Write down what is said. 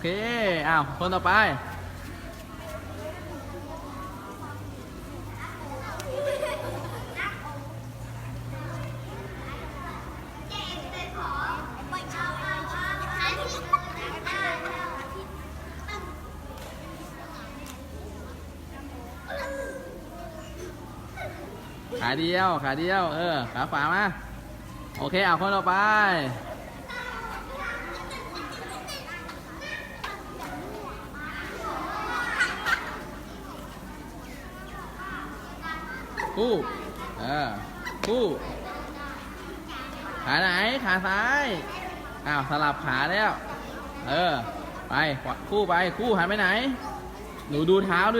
เค อ้าว คนต่อไป ขาเดียว ขาเดียว เออ ขาขวามา โอเค เอาคนต่อไป คู่เออคู่ขาไหนขาซ้ายอ้าวสลับขาแล้วเออไปคู่ไปคู่หันไปไหน หนูดูเท้าด้วย